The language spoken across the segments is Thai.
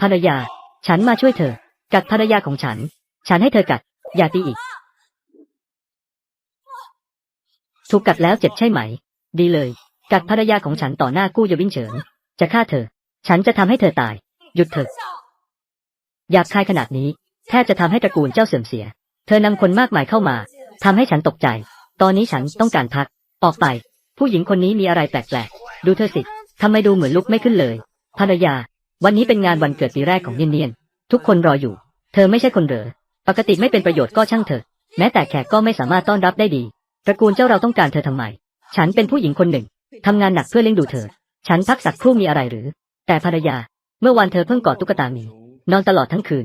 ภรรยา ฉันมาช่วยเธอ กัดภรรยาของฉัน ฉันให้เธอกัด อย่าตีอีก ถูกกัดแล้วเจ็บใช่ไหม ดีเลย กัดภรรยาของฉันต่อหน้ากู้ยวินเฉิงจะฆ่าเธอ ฉันจะทำให้เธอตาย หยุดเถอะอยากคายขนาดนี้ แทบจะทำให้ตระกูลเจ้าเสื่อมเสีย เธอนำคนมากมายเข้ามาทำให้ฉันตกใจ ตอนนี้ฉันต้องการพัก ออกไป ผู้หญิงคนนี้มีอะไรแปลกๆ ดูเธอสิทำไมดูเหมือนลุกไม่ขึ้นเลย ภรรยา วันนี้เป็นงานวันเกิดปีแรกของเนียนเนียนทุกคนรออยู่ เธอไม่ใช่คนเหรอปกติไม่เป็นประโยชน์ก็ช่างเถอะ แม้แต่แขกก็ไม่สามารถต้อนรับได้ดีตระกูลเจ้าเราต้องการเธอทำไม ฉันเป็นผู้หญิงคนหนึ่งทำงานหนักเพื่อเลี้ยงดูเธอ ฉันพักสักครู่มีอะไรหรือ แต่ภรรยา เมื่อวานเธอเพิ่งกอดตุ๊กตาหมี นอนตลอดทั้งคืน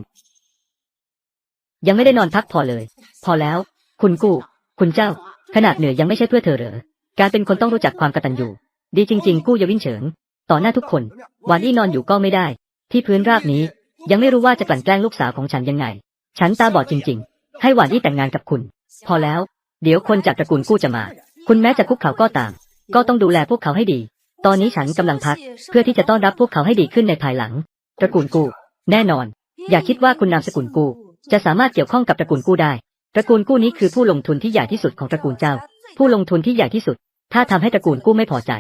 ยังไม่ได้นอนพักพอเลย พอแล้ว คุณกู้ คุณเจ้า ขนาดเหนื่อยยังไม่ใช่เพื่อเธอเหรอ การเป็นคนต้องรู้จักความกตัญญู ดีจริง ๆ กู้เยาวินเฉิง ต่อหน้าทุกคน หวานอี้นอนอยู่ก็ไม่ได้ ที่พื้นราบนี้ ยังไม่รู้ว่าจะกลั่นแกล้งลูกสาวของฉันยังไง ฉันตาบอดจริง ๆ ให้หวานอี้แต่งงานกับคุณ พอแล้ว เดี๋ยวคนจากตระกูลกู้จะมา คุณแม้จะคุกเขาก็ตาม ก็ต้องดูแลพวกเขาให้ดี ตอนนี้ฉันกำลังพัก เพื่อที่จะต้อนรับพวกเขาให้ดีขึ้นในภายหลัง ตระกูลกู้ แน่นอน อย่าคิดว่าคุณนามสกุลกู้จะสามารถเกี่ยวข้องกับตระกูลกู้ได้ ตระกูลกู้นี้คือผู้ลงทุนที่ใหญ่ที่สุดของตระกูลเจ้า ผู้ลงทุนที่ใหญ่ที่สุด ถ้าทำให้ตระกูลกู้ไม่พอใจ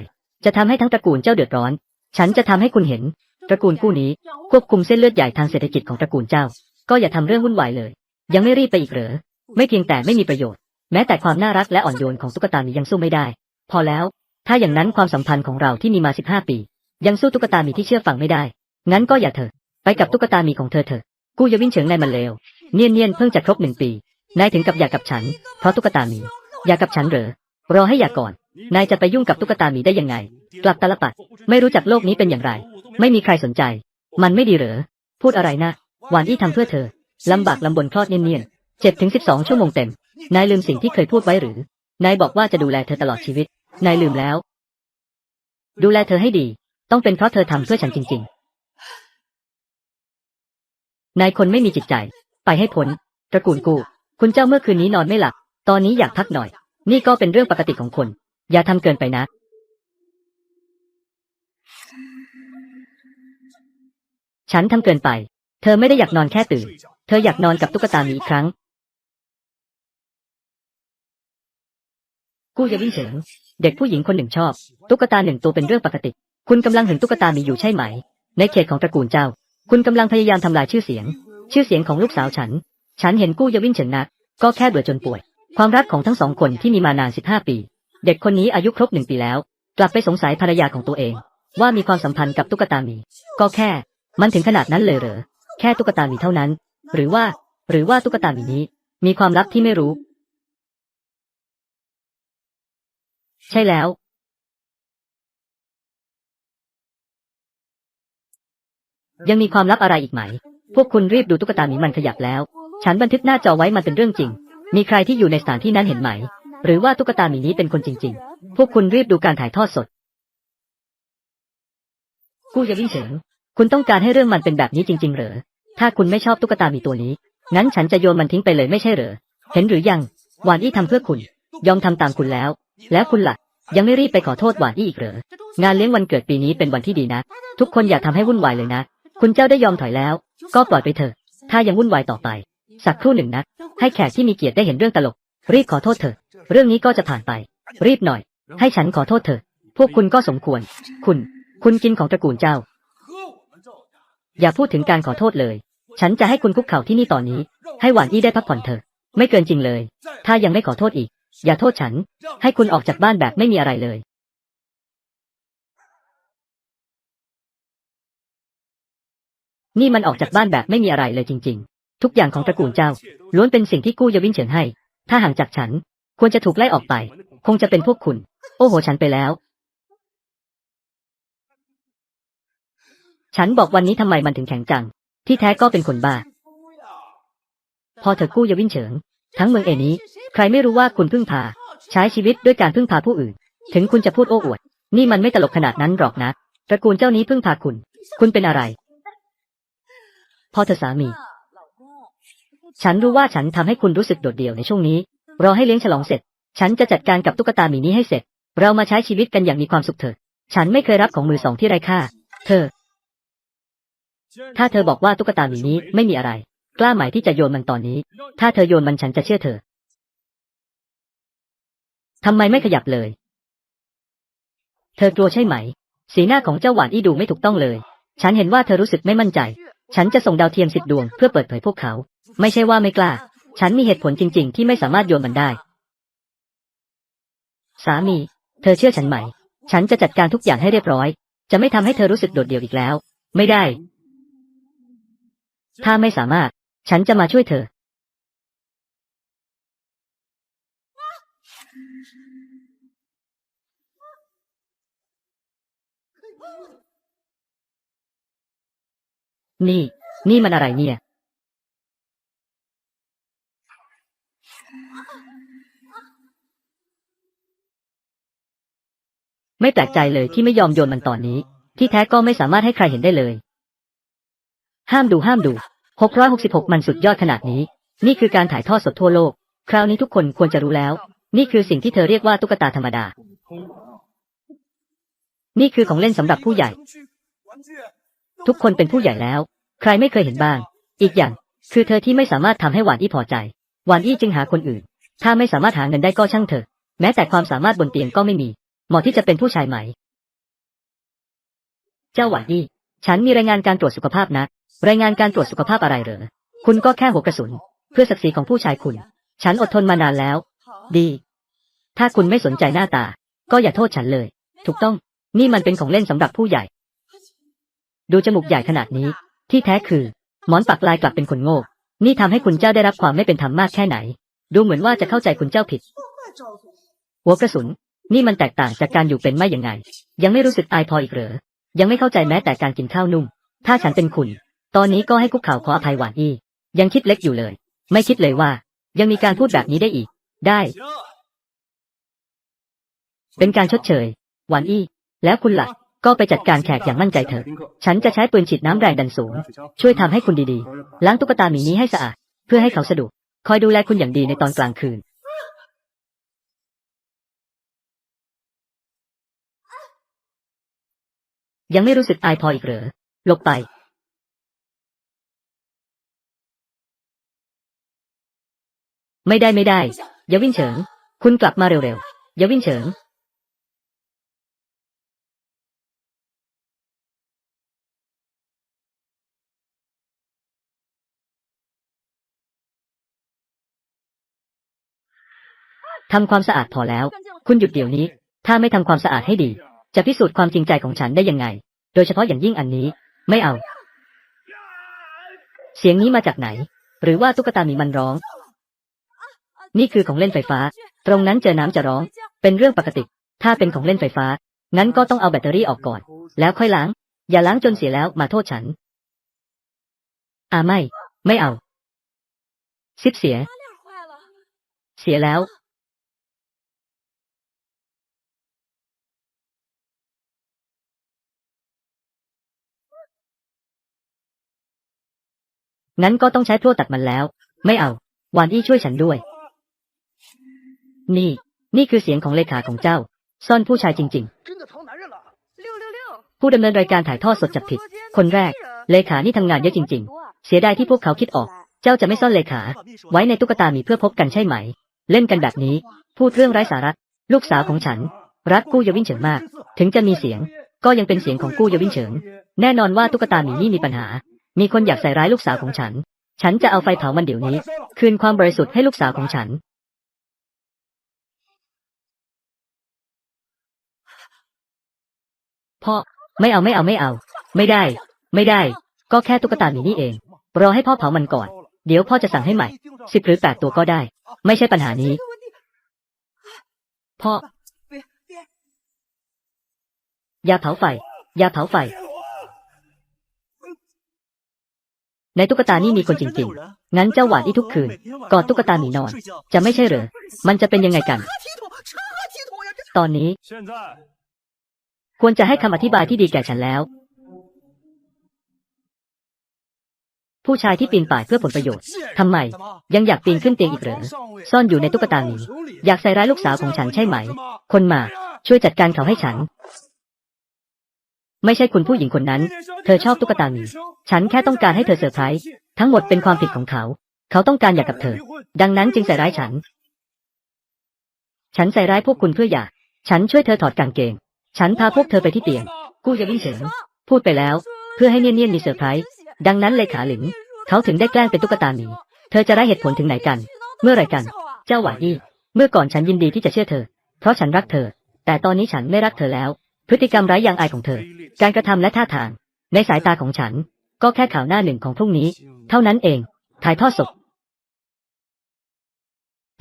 จะทำให้ทั้งตระกูลเจ้าเดือดร้อน ฉันจะทำให้คุณเห็น ตระกูลกู้นี้ ควบคุมเส้นเลือดใหญ่ทางเศรษฐกิจของตระกูลเจ้า ก็อย่าทำเรื่องวุ่นวายเลย ยังไม่รีบไปอีกเหรอ ไม่เพียงแต่ไม่มีประโยชน์ แม้แต่ความน่ารักและอ่อนโยนของตุ๊กตามียังสู้ไม่ได้ พอแล้ว ถ้าอย่างนั้นความสัมพันธ์ของเราที่มีมา15ปี ยังสู้ตุ๊กตามีที่เชื่อฟังไม่ได้ งั้นก็อย่าเถอะ ไปกับตุ๊กตามีของเธอเถอะ กูจะวิ่งเฉิงนายมันเลว เนียนเนียนเพิ่งจะครบหนึ่งปี นายถึงกับอยากกับฉัน เพราะตุ๊กตามี อยากกับฉันเหรอ รอให้อยากก่อน นายจะไปยุ่งกับตุ๊กตาหมีได้ยังไง กลับตาลปัด ไม่รู้จักโลกนี้เป็นอย่างไร ไม่มีใครสนใจ มันไม่ดีเหรอ พูดอะไรนะ หวานอี้ทำเพื่อเธอ ลำบากลำบนคลอดเนียนๆเจ็ดถึงสิบสองชั่วโมงเต็ม นายลืมสิ่งที่เคยพูดไว้หรือ นายบอกว่าจะดูแลเธอตลอดชีวิต นายลืมแล้ว ดูแลเธอให้ดี ต้องเป็นเพราะเธอทำเพื่อฉันจริง ๆ นายคนไม่มีจิตใจ ไปให้พ้นตระกูลกู คุณเจ้าเมื่อคืนนี้นอนไม่หลับ ตอนนี้อยากพักหน่อย นี่ก็เป็นเรื่องปกติของคน อย่าทำเกินไปนะ ฉันทำเกินไป เธอไม่ได้อยากนอนแค่ตื่น เธออยากนอนกับตุ๊กตาหมีอีกครั้ง กู้จะวิ่งเฉิงเด็กผู้หญิงคนหนึ่งชอบ ตุ๊กตาหนึ่งตัวเป็นเรื่องปกติ คุณกำลังหึงตุ๊กตาหมีอยู่ใช่ไหม ในเขตของตระกูลเจ้า คุณกำลังพยายามทำลายชื่อเสียง ชื่อเสียงของลูกสาวฉัน ฉันเห็นกู้ยาวิ่งเฉิงนัก ก็แค่เบื่อจนป่วย ความรักของทั้งสองคนที่มีมานาน15ปี เด็กคนนี้อายุครบหนึ่งปีแล้ว กลับไปสงสัยภรรยาของตัวเอง ว่ามีความสัมพันธ์กับตุ๊กตาหมี ก็แค่ มันถึงขนาดนั้นเลยเหรอแค่ตุ๊กตาหมีเท่านั้น หรือว่า หรือว่าตุ๊กตาหมีนี้ มีความลับที่ไม่รู้ ใช่แล้ว ยังมีความลับอะไรอีกไหม พวกคุณรีบดูตุ๊กตาหมีมันขยับแล้ว ฉันบันทึกหน้าจอไว้มันเป็นเรื่องจริง มีใครที่อยู่ในสถานที่นั้นเห็นไหม หรือว่าตุ๊กตาหมีนี้เป็นคนจริง ๆ พวกคุณรีบดูการถ่ายทอดสด กู้จะวิ่งเฉิงคุณต้องการให้เรื่องมันเป็นแบบนี้จริง ๆ เหรอ ถ้าคุณไม่ชอบตุ๊กตาหมีตัวนี้ งั้นฉันจะโยนมันทิ้งไปเลยไม่ใช่เหรอ เห็นหรือยัง หวานอี้ทำเพื่อคุณ ยอมทำตามคุณแล้ว แล้วคุณล่ะยังไม่รีบไปขอโทษหวานอี้อีกเหรอ งานเลี้ยงวันเกิดปีนี้เป็นวันที่ดีนะ ทุกคนอย่าทำให้วุ่นวายเลยนะ คุณเจ้าได้ยอมถอยแล้ว ก็ปล่อยไปเถอะ ถ้ายังวุ่นวายต่อไป สักครู่หนึ่งนะ ให้แขกที่มีเกียรติได้เห็นเรื่องตลก รีบขอโทษเถอะ เรื่องนี้ก็จะผ่านไป รีบหน่อย ให้ฉันขอโทษเถอะ พวกคุณก็สมควร คุณ คุณกินของตระกูลเจ้า อย่าพูดถึงการขอโทษเลย ฉันจะให้คุณคุกเข่าที่นี่ตอนนี้ ให้หวานอี้ได้พักผ่อนเถอะ ไม่เกินจริงเลย ถ้ายังไม่ขอโทษอีก อย่าโทษฉัน ให้คุณออกจากบ้านแบบไม่มีอะไรเลยนี่มันออกจากบ้านแบบไม่มีอะไรเลยจริง ๆ ทุกอย่างของตระกูลเจ้า ล้วนเป็นสิ่งที่กู้ยาวินเฉินให้ ถ้าห่างจากฉัน ควรจะถูกไล่ออกไป คงจะเป็นพวกคุณ โอ้โห ฉันไปแล้ว ฉันบอกวันนี้ทำไมมันถึงแข็งจัง ที่แท้ก็เป็นคนบ้า พอเธอกู้ยาวินเฉิง ทั้งเมืองเอนี้ ใครไม่รู้ว่าคุณพึ่งพา ใช้ชีวิตด้วยการพึ่งพาผู้อื่น ถึงคุณจะพูดโอ้อวด นี่มันไม่ตลกขนาดนั้นหรอกนะตระกูลเจ้านี้พึ่งพาคุณ คุณเป็นอะไร พอเธอสามี ฉันรู้ว่าฉันทำให้คุณรู้สึกโดดเดี่ยวในช่วงนี้ รอให้เลี้ยงฉลองเสร็จ ฉันจะจัดการกับตุ๊กตาหมีนี้ให้เสร็จ เรามาใช้ชีวิตกันอย่างมีความสุขเถิด ฉันไม่เคยรับของมือสองที่ไร้ค่า เธอ ถ้าเธอบอกว่าตุ๊กตาหมีนี้ไม่มีอะไร กล้าหมายที่จะโยนมันตอนนี้ ถ้าเธอโยนมันฉันจะเชื่อเธอ ทำไมไม่ขยับเลย เธอกลัวใช่ไหม สีหน้าของเจ้าหวานอี้ดูไม่ถูกต้องเลย ฉันเห็นว่าเธอรู้สึกไม่มั่นใจ ฉันจะส่งดาวเทียมสิบดวงเพื่อเปิดเผยพวกเขา ไม่ใช่ว่าไม่กล้า ฉันมีเหตุผลจริง ๆ ที่ไม่สามารถโยนมันได้ สามี เธอเชื่อฉันไหม ฉันจะจัดการทุกอย่างให้เรียบร้อย จะไม่ทำให้เธอรู้สึกโดดเดี่ยวอีกแล้ว ไม่ได้ ถ้าไม่สามารถ ฉันจะมาช่วยเธอ นี่ นี่มันอะไรเนี่ย ไม่แปลกใจเลยที่ไม่ยอมโยนมันตอนนี้ ที่แท้ก็ไม่สามารถให้ใครเห็นได้เลย ห้ามดูห้ามดู 666 มันสุดยอดขนาดนี้ นี่คือการถ่ายทอดสดทั่วโลก คราวนี้ทุกคนควรจะรู้แล้ว นี่คือสิ่งที่เธอเรียกว่าตุ๊กตาธรรมดา นี่คือของเล่นสำหรับผู้ใหญ่ ทุกคนเป็นผู้ใหญ่แล้ว ใครไม่เคยเห็นบ้าง อีกอย่าง คือเธอที่ไม่สามารถทำให้หวานอี้พอใจ หวานอี้จึงหาคนอื่น ถ้าไม่สามารถหาเงินได้ก็ช่างเถอะ แม้แต่ความสามารถบนเตียงก็ไม่มี เหมาะที่จะเป็นผู้ชายไหม เจ้าหวานอี้ ฉันมีรายงานการตรวจสุขภาพนะ รายงานการตรวจสุขภาพอะไรเหรอ คุณก็แค่หัวกระสุน เพื่อศักดิ์ศรีของผู้ชายคุณ ฉันอดทนมานานแล้ว ดี ถ้าคุณไม่สนใจหน้าตา ก็อย่าโทษฉันเลย ถูกต้อง นี่มันเป็นของเล่นสำหรับผู้ใหญ่ ดูจมูกใหญ่ขนาดนี้ ที่แท้คือ หมอนปักลายกลับเป็นคนโง่ นี่ทำให้คุณเจ้าได้รับความไม่เป็นธรรมมากแค่ไหน ดูเหมือนว่าจะเข้าใจคุณเจ้าผิด หัวกระสุน นี่มันแตกต่างจากการอยู่เป็นไม่ยังไง ยังไม่รู้สึกอายพออีกเหรอ ยังไม่เข้าใจแม้แต่การกินข้าวนุ่ม ถ้าฉันเป็นคุณ ตอนนี้ก็ให้คุกเข่าขออภัยหวานอี้ ยังคิดเล็กอยู่เลย ไม่คิดเลยว่า ยังมีการพูดแบบนี้ได้อีก ได้ เป็นการชดเชย หวานอี้ แล้วคุณล่ะ ก็ไปจัดการแขกอย่างมั่นใจเถอะ ฉันจะใช้ปืนฉีดน้ำแรงดันสูง ช่วยทำให้คุณดีๆ ล้างตุ๊กตาหมีนี้ให้สะอาด เพื่อให้เขาสะดวก คอยดูแลคุณอย่างดีในตอนกลางคืน ยังไม่รู้สึกอายพออีกเหรอ หลบไปไม่ได้ไม่ได้ อย่าวิ่งเฉิง คุณกลับมาเร็วๆ อย่าวิ่งเฉิง ทำความสะอาดพอแล้ว คุณหยุดเดี๋ยวนี้ ถ้าไม่ทำความสะอาดให้ดี จะพิสูจน์ความจริงใจของฉันได้ยังไง โดยเฉพาะอย่างยิ่งอันนี้ ไม่เอา เสียงนี้มาจากไหน หรือว่าตุ๊กตาหมีมันร้อง นี่คือของเล่นไฟฟ้า ตรงนั้นเจอน้ำจะร้อง เป็นเรื่องปกติ ถ้าเป็นของเล่นไฟฟ้า งั้นก็ต้องเอาแบตเตอรี่ออกก่อน แล้วค่อยล้าง อย่าล้างจนเสียแล้วมาโทษฉัน อ่าไม่ ไม่เอา ซิปเสีย เสียแล้ว งั้นก็ต้องใช้พลั่วตัดมันแล้ว ไม่เอาวานอี้ช่วยฉันด้วย นี่ นี่คือเสียงของเลขาของเจ้า ซ่อนผู้ชายจริง ๆ ผู้ดำเนินรายการถ่ายทอดสดจับผิด คนแรก เลขานี่ทำงานเยอะจริง ๆ เสียดายที่พวกเขาคิดออก เจ้าจะไม่ซ่อนเลขา ไว้ในตุ๊กตามีเพื่อพบกันใช่ไหม เล่นกันแบบนี้ พูดเรื่องไร้สาระลูกสาวของฉัน รักกู้ยวิ่งเฉิงมาก ถึงจะมีเสียง ก็ยังเป็นเสียงของกู้ยวิ่งเฉิง แน่นอนว่าตุ๊กตาหมีนี่มีปัญหา มีคนอยากใส่ร้ายลูกสาวของฉัน ฉันจะเอาไฟเผามันเดี๋ยวนี้ คืนความบริสุทธิ์ให้ลูกสาวของฉัน พ่อ ไม่เอาไม่เอาไม่เอา ไม่ได้ ไม่ได้ ก็แค่ตุ๊กตาหมีนี่เอง รอให้พ่อเผามันก่อน เดี๋ยวพ่อจะสั่งให้ใหม่สิบหรือแปดตัวก็ได้ ไม่ใช่ปัญหานี้ พ่อ อย่าเผาไฟ อย่าเผาไฟ ในตุ๊กตานี่มีคนจริงๆ งั้นเจ้าหวานที่ทุกคืนกอดตุ๊กตาหมีนอน จะไม่ใช่หรือมันจะเป็นยังไงกัน ตอนนี้ ควรจะให้คำอธิบายที่ดีแก่ฉันแล้ว ผู้ชายที่ปีนป่ายเพื่อผลประโยชน์ทำไม ยังอยากปีนขึ้นเตียงอีกเหรอ ซ่อนอยู่ในตุ๊กตาหมีอยากใส่ร้ายลูกสาวของฉันใช่ไหม คนมาช่วยจัดการเขาให้ฉัน ไม่ใช่คุณผู้หญิงคนนั้น เธอชอบตุ๊กตาหมี ฉันแค่ต้องการให้เธอเซอร์ไพรส์ ทั้งหมดเป็นความผิดของเขา เขาต้องการอยากกับเธอ ดังนั้นจึงใส่ร้ายฉัน ฉันใส่ร้ายพวกคุณเพื่ออยาก ฉันช่วยเธอถอดกางเกง ฉันพาพวกเธอไปที่เตียง กู้จะวิ่งเฉิงพูดไปแล้ว เพื่อให้เนียนๆมีเซอร์ไพรส์ ดังนั้นเลขาหลิง เขาถึงได้แกล้งเป็นตุ๊กตาหมี เธอจะได้เหตุผลถึงไหนกัน เมื่อไรกัน เจ้าหวานอี้ เมื่อก่อนฉันยินดีที่จะเชื่อเธอ เพราะฉันรักเธอ แต่ตอนนี้ฉันไม่รักเธอแล้ว พฤติกรรมร้ายยางอายของเธอ การกระทำและท่าทาง ในสายตาของฉัน ก็แค่ข่าวหน้าหนึ่งของพรุ่งนี้ เท่านั้นเอง ถ่ายทอดสด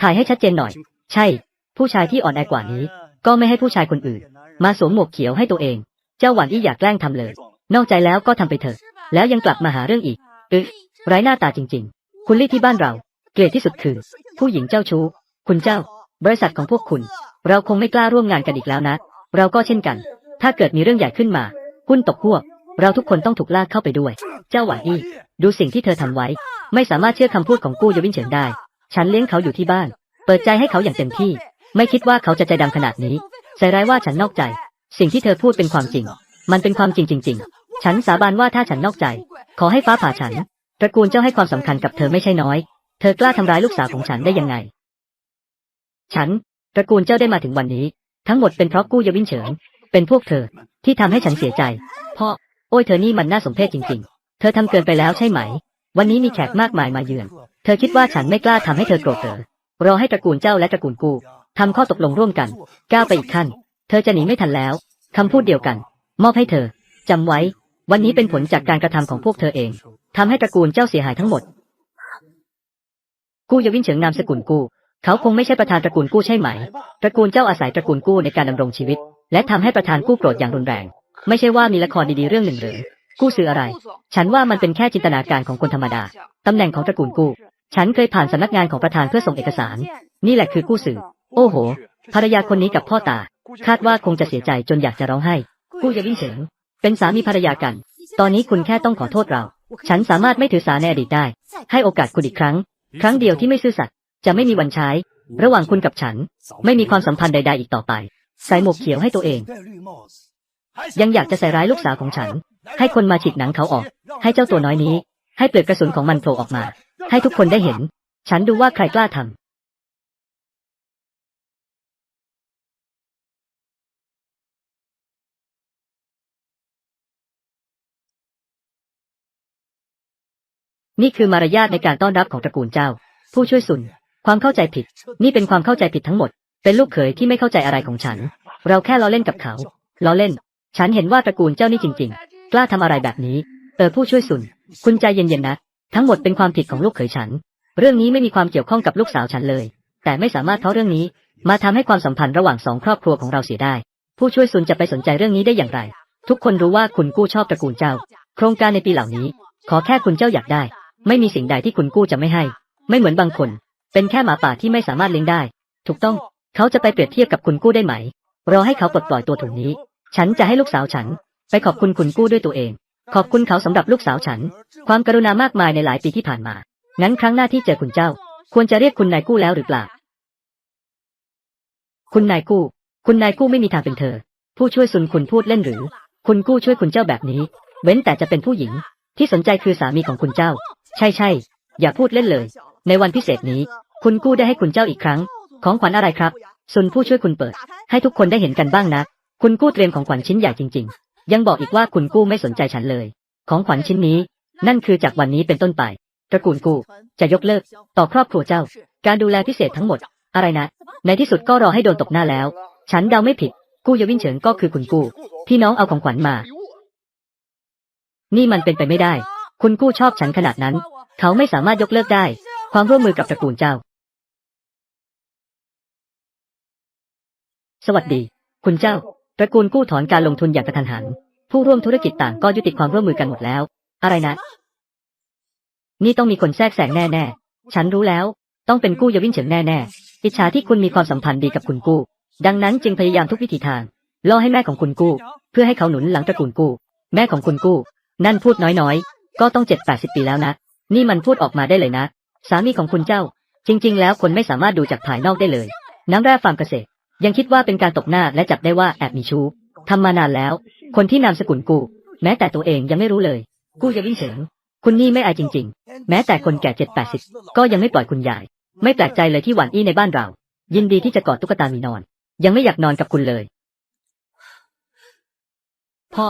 ถ่ายให้ชัดเจนหน่อย ใช่ ผู้ชายที่อ่อนแอกว่านี้ ก็ไม่ให้ผู้ชายคนอื่น มาสวมหมวกเขียวให้ตัวเอง เจ้าหวานอี้อยากแกล้งทำเลย นอกใจแล้วก็ทำไปเถอะ แล้วยังกลับมาหาเรื่องอีกอึไร้หน้าตาจริง ๆ คุณลี่ที่บ้านเรา เกลียดที่สุดคือ ผู้หญิงเจ้าชู้ คุณเจ้า บริษัทของพวกคุณ เราคงไม่กล้าร่วมงานกันอีกแล้วนะ เราก็เช่นกัน ถ้าเกิดมีเรื่องใหญ่ขึ้นมา หุ้นตกพวกเราทุกคนต้องถูกลากเข้าไปด้วย เจ้าหวานอี้ดูสิ่งที่เธอทำไว้ ไม่สามารถเชื่อคำพูดของกู้ยวินเฉินได้ ฉันเลี้ยงเขาอยู่ที่บ้าน เปิดใจให้เขาอย่างเต็มที่ ไม่คิดว่าเขาจะใจดำขนาดนี้ใส่ร้ายว่าฉันนอกใจ สิ่งที่เธอพูดเป็นความจริง มันเป็นความจริงจริง ๆ ฉันสาบานว่าถ้าฉันนอกใจ ขอให้ฟ้าผ่าฉัน ตระกูลเจ้าให้ความสำคัญกับเธอไม่ใช่น้อย เธอกล้าทำร้ายลูกสาวของฉันได้ยังไง ฉัน ตระกูลเจ้าได้มาถึงวันนี้ ทั้งหมดเป็นเพราะกู้ยวินเฉินเป็นพวกเธอที่ทำให้ฉันเสียใจ พ่อ โอ้ยเธอนี่มันน่าสมเพชจริง ๆ เธอทำเกินไปแล้วใช่ไหม วันนี้มีแขกมากมายมาเยือน เธอคิดว่าฉันไม่กล้าทำให้เธอโกรธเหรอรอให้ตระกูลเจ้าและตระกูลกู้ทำข้อตกลงร่วมกัน ก้าวไปอีกขั้น เธอจะหนีไม่ทันแล้วคำพูดเดียวกัน มอบให้เธอจำไว้ วันนี้เป็นผลจากการกระทำของพวกเธอเองทำให้ตระกูลเจ้าเสียหายทั้งหมด กู้ยวินเฉิงนามสกุลกู้ เขาคงไม่ใช่ประธานตระกูลกู้ใช่ไหม ตระกูลเจ้าอาศัยตระกูลกู้ในการดำรงชีวิต และทำให้ประธานกู้โกรธอย่างรุนแรง ไม่ใช่ว่ามีละครดีๆเรื่องหนึ่งหรือ กู้ซื้ออะไร ฉันว่ามันเป็นแค่จินตนาการของคนธรรมดา ตำแหน่งของตระกูลกู้ ฉันเคยผ่านสำนักงานของประธานเพื่อส่งเอกสาร นี่แหละคือกู้สื่อ โอ้โห ภรรยาคนนี้กับพ่อตา คาดว่าคงจะเสียใจจนอยากจะร้องไห้ กู้ยวินเฉิงเป็นสามีภรรยากัน ตอนนี้คุณแค่ต้องขอโทษเรา ฉันสามารถไม่ถือสาในอดีตได้ ให้โอกาสคุณอีกครั้ง ครั้งเดียวที่ไม่ซื่อสัตย์ จะไม่มีวันใช้ ระหว่างคุณกับฉัน ไม่มีความสัมพันธ์ใด ๆ อีกต่อไป ใส่หมวกเขียวให้ตัวเอง ยังอยากจะใส่ร้ายลูกสาวของฉัน ให้คนมาฉีกหนังเขาออก ให้เจ้าตัวน้อยนี้ ให้เปลือกกระสุนของมันโผล่ออกมา ให้ทุกคนได้เห็น ฉันดูว่าใครกล้าทำนี่คือมารยาทในการต้อนรับของตระกูลเจ้า ผู้ช่วยสุน ความเข้าใจผิด นี่เป็นความเข้าใจผิดทั้งหมด เป็นลูกเขยที่ไม่เข้าใจอะไรของฉัน เราแค่ล้อเล่นกับเขาล้อเล่น ฉันเห็นว่าตระกูลเจ้านี่จริง ๆ กล้าทำอะไรแบบนี้ เออผู้ช่วยสุน คุณใจเย็นๆนะ ทั้งหมดเป็นความผิดของลูกเขยฉัน เรื่องนี้ไม่มีความเกี่ยวข้องกับลูกสาวฉันเลย แต่ไม่สามารถเพราะเรื่องนี้ มาทำให้ความสัมพันธ์ระหว่างสองครอบครัวของเราเสียได้ ผู้ช่วยสุนจะไปสนใจเรื่องนี้ได้อย่างไร ทุกคนรู้ว่าคุณกู้ชอบตระกูลเจ้า โครงการในปีเหล่านี้ ขอแค่คุณเจ้าอยากได้ ไม่มีสิ่งใดที่คุณกู้จะไม่ให้ ไม่เหมือนบางคน เป็นแค่หมาป่าที่ไม่สามารถเลี้ยงได้ ถูกต้อง เขาจะไปเปรียบเทียบกับคุณกู้ได้ไหม รอให้เขาปลดปล่อยตัวถุงนี้ ฉันจะให้ลูกสาวฉัน ไปขอบคุณคุณกู้ด้วยตัวเอง ขอบคุณเขาสำหรับลูกสาวฉัน ความกรุณามากมายในหลายปีที่ผ่านมา งั้นครั้งหน้าที่เจอคุณเจ้า ควรจะเรียกคุณนายกู้แล้วหรือเปล่า คุณนายกู้ คุณนายกู้ไม่มีทางเป็นเธอ ผู้ช่วยสุนคุณพูดเล่นหรือ คุณกู้ช่วยคุณเจ้าแบบนี้ เว้นแต่จะเป็นผู้หญิง ที่สนใจคือสามีของคุณเจ้า ใช่ใช่ อย่าพูดเล่นเลย ในวันพิเศษนี้ คุณกู้ได้ให้คุณเจ้าอีกครั้ง ของขวัญอะไรครับสุนผู้ช่วยคุณเปิด ให้ทุกคนได้เห็นกันบ้างนะ คุณกู้เตรียมของขวัญชิ้นใหญ่จริง ๆ ยังบอกอีกว่าคุณกู้ไม่สนใจฉันเลย ของขวัญชิ้นนี้ นั่นคือจากวันนี้เป็นต้นไป ตระกูลกู้จะยกเลิก ต่อครอบครัวเจ้า การดูแลพิเศษทั้งหมด อะไรนะ ในที่สุดก็รอให้โดนตกหน้าแล้ว ฉันเดาไม่ผิด กู้ยวินเฉิงก็คือคุณกู้ พี่น้องเอาของขวัญมา นี่มันเป็นไปไม่ได้ คุณกู้ชอบฉันขนาดนั้น เขาไม่สามารถยกเลิกได้ ความร่วมมือกับตระกูลเจ้า สวัสดี คุณเจ้า ตระกูลกู้ถอนการลงทุนอย่างกระทันหัน ผู้ร่วมธุรกิจต่างก็ยุติความร่วมมือกันหมดแล้ว อะไรนะ นี่ต้องมีคนแทรกแซงแน่ๆ ฉันรู้แล้ว ต้องเป็นกู้ยวินเฉิงแน่ๆ อิจฉาที่คุณมีความสัมพันธ์ดีกับคุณกู้ ดังนั้นจึงพยายามทุกวิถีทาง ล่อให้แม่ของคุณกู้ เพื่อให้เขาหนุนหลังตระกูลกู้ แม่ของคุณกู้ นั่นพูดน้อยๆ ก็ต้องเจ็ดแปดสิบปีแล้วนะ นี่มันพูดออกมาได้เลยนะ สามีของคุณเจ้า จริง ๆ แล้วคนไม่สามารถดูจากภายนอกได้เลย น้ำแร่ฟาร์มเกษตร ยังคิดว่าเป็นการตบหน้าและจับได้ว่าแอบมีชู้ทำมานานแล้ว คนที่นามสกุลกู แม้แต่ตัวเองยังไม่รู้เลย กูจะวิ่งเฉิงคุณนี่ไม่อายจริง ๆ แม้แต่คนแก่เจ็ดแปดสิบก็ยังไม่ปล่อยคุณยาย ไม่แปลกใจเลยที่หวานอี้ในบ้านเรา ยินดีที่จะกอดตุ๊กตามีนอน ยังไม่อยากนอนกับคุณเลย พ่อ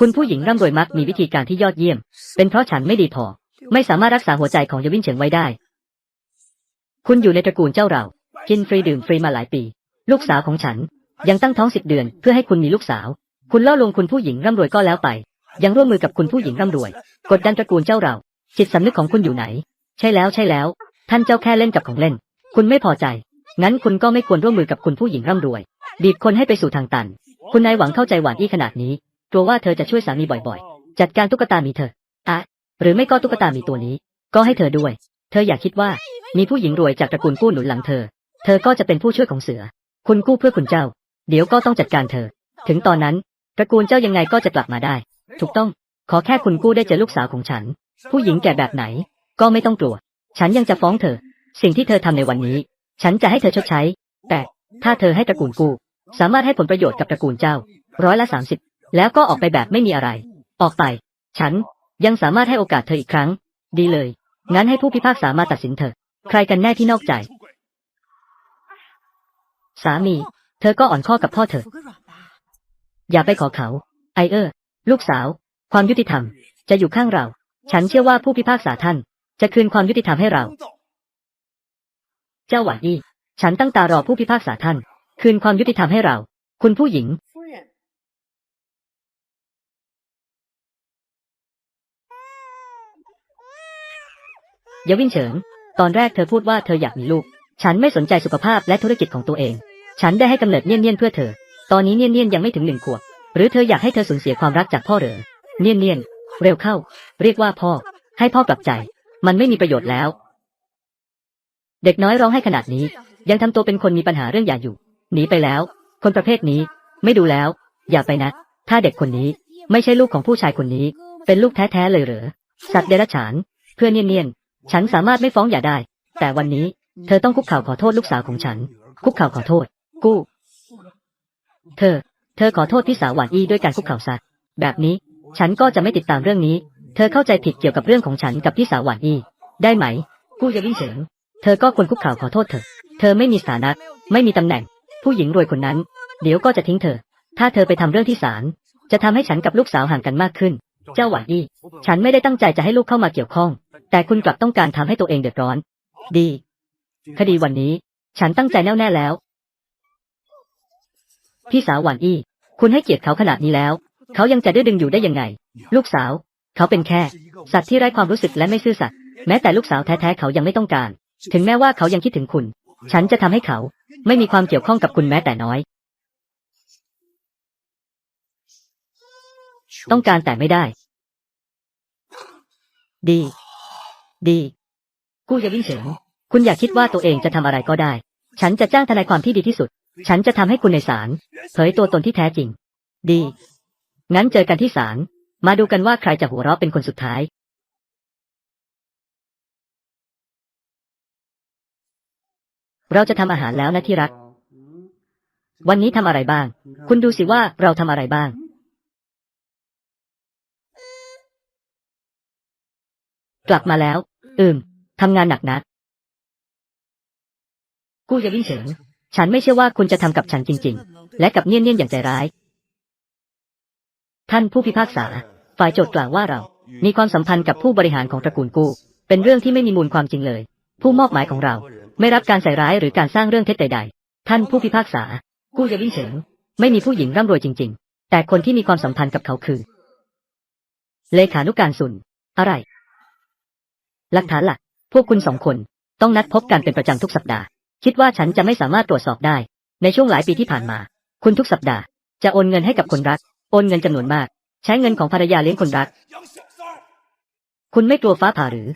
คุณผู้หญิงร่ำรวยมักมีวิธีการที่ยอดเยี่ยม เป็นเพราะฉันไม่ดีพอ ไม่สามารถรักษาหัวใจของเยาวินเฉิงไว้ได้ คุณอยู่ในตระกูลเจ้าเรา กินฟรีดื่มฟรีมาหลายปี ลูกสาวของฉัน ยังตั้งท้องสิบเดือนเพื่อให้คุณมีลูกสาว คุณล่อลวงคุณผู้หญิงร่ำรวยก็แล้วไป ยังร่วมมือกับคุณผู้หญิงร่ำรวย กดดันตระกูลเจ้าเรา จิตสำนึกของคุณอยู่ไหน ใช่แล้วใช่แล้ว ท่านเจ้าแค่เล่นกับของเล่น คุณไม่พอใจ งั้นคุณก็ไม่ควรร่วมมือกับคุณผู้หญิงร่ำรวย บีบคนให้ไปสู่ทางตัน คุณนายหวังเข้าใจหวานอี้ขนาดนี้ กลัวว่าเธอจะช่วยสามีบ่อยๆ จัดการตุ๊กตามีเธออะหรือไม่ก็ตุ๊กตามีตัวนี้ ก็ให้เธอด้วย เธออย่าคิดว่ามีผู้หญิงรวยจากตระกูลกู้หนุนหลังเธอ เธอก็จะเป็นผู้ช่วยของเสือ คุณกู้เพื่อคุณเจ้า เดี๋ยวก็ต้องจัดการเธอ ถึงตอนนั้นตระกูลเจ้ายังไงก็จะกลับมาได้ ถูกต้อง ขอแค่คุณกู้ได้เจอลูกสาวของฉัน ผู้หญิงแก่แบบไหน ก็ไม่ต้องกลัว ฉันยังจะฟ้องเธอ สิ่งที่เธอทำในวันนี้ ฉันจะให้เธอชดใช้ แต่ถ้าเธอให้ตระกูลกู้ สามารถให้ผลประโยชน์กับตระกูลเจ้า ร้อยละสามสิบแล้วก็ออกไปแบบไม่มีอะไร ออกไป ฉันยังสามารถให้โอกาสเธออีกครั้ง ดีเลย งั้นให้ผู้พิพากษามาตัดสินเถอใครกันแน่ที่นอกใจ สามี เธอก็อ่อนข้อกับพ่อเธอ อย่าไปขอเขา ไอเออร์ ลูกสาว ความยุติธรรม จะอยู่ข้างเรา ฉันเชื่อว่าผู้พิพากษาท่าน จะคืนความยุติธรรมให้เรา เจ้าหวานอี้ฉันตั้งตารอผู้พิพากษาท่าน คืนความยุติธรรมให้เรา คุณผู้หญิง，อย่าวิ่งเฉิง ตอนแรกเธอพูดว่าเธออยากมีลูก ฉันไม่สนใจสุขภาพและธุรกิจของตัวเอง ฉันได้ให้กำเนิดเนียนเนียนๆเพื่อเธอ ตอนนี้เนียนเนียนๆยังไม่ถึงหนึ่งขวบ หรือเธออยากให้เธอสูญเสียความรักจากพ่อเหรอ เนียนเนียนๆเร็วเข้า เรียกว่าพ่อ ให้พ่อกลับใจ มันไม่มีประโยชน์แล้ว เด็กน้อยร้องให้ขนาดนี้ ยังทำตัวเป็นคนมีปัญหาเรื่องหย่าอยู่ หนีไปแล้ว คนประเภทนี้ ไม่ดูแล้ว อย่าไปนะ ถ้าเด็กคนนี้ ไม่ใช่ลูกของผู้ชายคนนี้ เป็นลูกแท้ๆเลยเหรอ สัตว์เดรัจฉาน เพื่อเนียนๆฉันสามารถไม่ฟ้องหย่าได้ แต่วันนี้ เธอต้องคุกเข่าขอโทษลูกสาวของฉัน คุกเข่าขอโทษ กู้ เธอ เธอขอโทษพี่สาวหวานอี้ด้วยการคุกเข่าซะแบบนี้ ฉันก็จะไม่ติดตามเรื่องนี้ เธอเข้าใจผิดเกี่ยวกับเรื่องของฉันกับพี่สาวหวานอี้ ได้ไหม กู้จะวิ่งเฉิงเธอก็ควรคุกเข่าขอโทษเธอ เธอไม่มีสถานะ ไม่มีตำแหน่ง ผู้หญิงรวยคนนั้น เดี๋ยวก็จะทิ้งเธอ ถ้าเธอไปทำเรื่องที่ศาล จะทำให้ฉันกับลูกสาวห่างกันมากขึ้น เจ้าหวานอี้ ฉันไม่ได้ตั้งใจจะให้ลูกเข้ามาเกี่ยวข้อง แต่คุณกลับต้องการทำให้ตัวเองเดือดร้อน ดี คดีวันนี้ ฉันตั้งใจแน่วแน่แล้ว พี่สาวหวานอี้ คุณให้เกียรติเขาขนาดนี้แล้ว เขายังจะดื้อดึงอยู่ได้ยังไง ลูกสาว เขาเป็นแค่ สัตว์ที่ไร้ความรู้สึกและไม่ซื่อสัตย์แม้แต่ลูกสาวแท้ๆเขายังไม่ต้องการ ถึงแม้ว่าเขายังคิดถึงคุณ ฉันจะทำให้เขา ไม่มีความเกี่ยวข้องกับคุณแม้แต่น้อย ต้องการแต่ไม่ได้ ดี ดี กู้จะวิ่งเฉิง คุณอย่าคิดว่าตัวเองจะทำอะไรก็ได้ ฉันจะจ้างทนายความที่ดีที่สุด ฉันจะทำให้คุณในศาลเผยตัวตนที่แท้จริง ดี งั้นเจอกันที่ศาล มาดูกันว่าใครจะหัวเราะเป็นคนสุดท้าย เราจะทำอาหารแล้วนะที่รัก วันนี้ทำอะไรบ้าง คุณดูสิว่าเราทำอะไรบ้าง กลับมาแล้ว อืมทำงานหนักนะ กู้จะวิ่งเฉิง ฉันไม่เชื่อว่าคุณจะทำกับฉันจริง ๆ และกับเนียนเนียนๆอย่างใจร้าย ท่านผู้พิพากษา ฝ่ายโจทก์กล่าวว่าเรา มีความสัมพันธ์กับผู้บริหารของตระกูลกู้ เป็นเรื่องที่ไม่มีมูลความจริงเลย ผู้มอบหมายของเรา ไม่รับการใส่ร้ายหรือการสร้างเรื่องเท็จใด ๆ ท่านผู้พิพากษา กู้จะวิ่งเฉิง ไม่มีผู้หญิงร่ำรวยจริง ๆ แต่คนที่มีความสัมพันธ์กับเขาคือ เลขานุการสุน อะไร หลักฐานหลัก พวกคุณสองคนต้องนัดพบกันเป็นประจำทุกสัปดาห์ คิดว่าฉันจะไม่สามารถตรวจสอบได้ ในช่วงหลายปีที่ผ่านมา คุณทุกสัปดาห์ จะโอนเงินให้กับคนรัก โอนเงินจำนวนมาก ใช้เงินของภรรยาเลี้ยงคนรัก คุณไม่กลัวฟ้าผ่าหรือ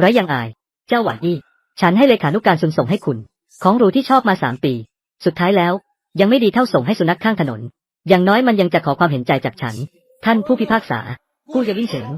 ไรยังอาย เจ้าหวังอี้ ฉันให้เลขานุกการสุนส่งให้คุณ ของรูที่ชอบมาสามปี สุดท้ายแล้ว ยังไม่ดีเท่าส่งให้สุนัขข้างถนน อย่างน้อยมันยังจะขอความเห็นใจจากฉัน ท่านผู้พิพากษา ผู้จะวิ่งเฉิง